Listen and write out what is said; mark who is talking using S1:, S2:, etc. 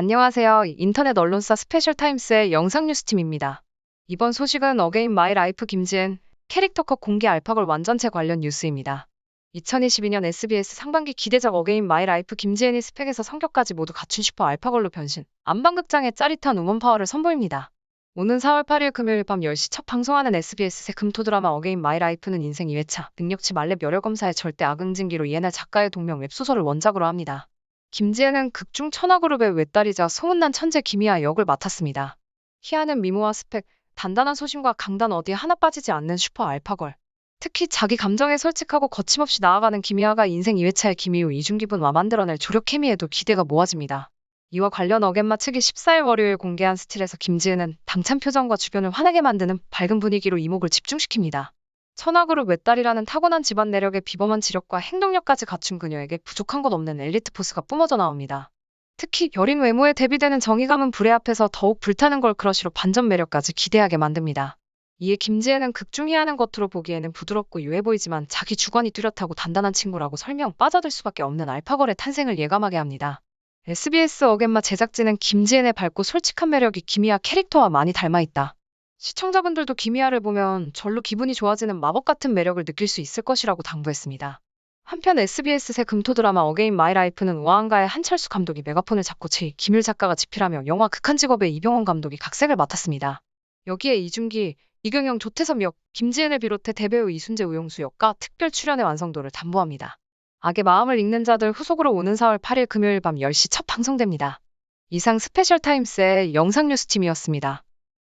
S1: 안녕하세요. 인터넷 언론사 스페셜타임스의 영상뉴스팀입니다. 이번 소식은 어게인 마이 라이프 김지은 캐릭터컷 공개 알파걸 완전체 관련 뉴스입니다. 2022년 SBS 상반기 기대작 어게인 마이 라이프 김지은이 스펙에서 성격까지 모두 갖춘 슈퍼 알파걸로 변신, 안방극장의 짜릿한 우먼 파워를 선보입니다. 오는 4월 8일 금요일 밤 10시 첫 방송하는 SBS 새 금토 드라마 어게인 마이 라이프는 인생 2회차, 능력치 말렙 열혈 검사의 절대 악응징기로 이해날 작가의 동명 웹소설을 원작으로 합니다. 김지혜는 극중 천하그룹의 외딸이자 소문난 천재 김희아 역을 맡았습니다. 희아는 미모와 스펙, 단단한 소신과 강단 어디에 하나 빠지지 않는 슈퍼 알파걸. 특히 자기 감정에 솔직하고 거침없이 나아가는 김희아가 인생 2회차의 김희우 이중기분와 만들어낼 조력 케미에도 기대가 모아집니다. 이와 관련 어겐마 측이 14일 월요일 공개한 스틸에서 김지은은 당찬 표정과 주변을 환하게 만드는 밝은 분위기로 이목을 집중시킵니다. 천하그룹 외딸이라는 타고난 집안 내력의 비범한 지력과 행동력까지 갖춘 그녀에게 부족한 것 없는 엘리트 포스가 뿜어져 나옵니다. 특히 여린 외모에 대비되는 정의감은 불의 앞에서 더욱 불타는 걸 크러쉬로 반전 매력까지 기대하게 만듭니다. 이에 김지혜는 극중희하는 겉으로 보기에는 부드럽고 유해 보이지만 자기 주관이 뚜렷하고 단단한 친구라고 설명 빠져들 수밖에 없는 알파걸의 탄생을 예감하게 합니다. SBS 어겐마 제작진은 김지은의 밝고 솔직한 매력이 김희아 캐릭터와 많이 닮아있다. 시청자분들도 김희아를 보면 절로 기분이 좋아지는 마법 같은 매력을 느낄 수 있을 것이라고 당부했습니다. 한편 SBS 새 금토 드라마 어게인 마이 라이프는 우아한가의 한철수 감독이 메가폰을 잡고 제 김일 작가가 집필하며 영화 극한 직업의 이병헌 감독이 각색을 맡았습니다. 여기에 이준기, 이경영, 조태섭 역, 김지은을 비롯해 대배우 이순재 우용수 역과 특별 출연의 완성도를 담보합니다. 악의 마음을 읽는 자들 후속으로 오는 4월 8일 금요일 밤 10시 첫 방송됩니다. 이상 스페셜 타임스의 영상 뉴스팀이었습니다.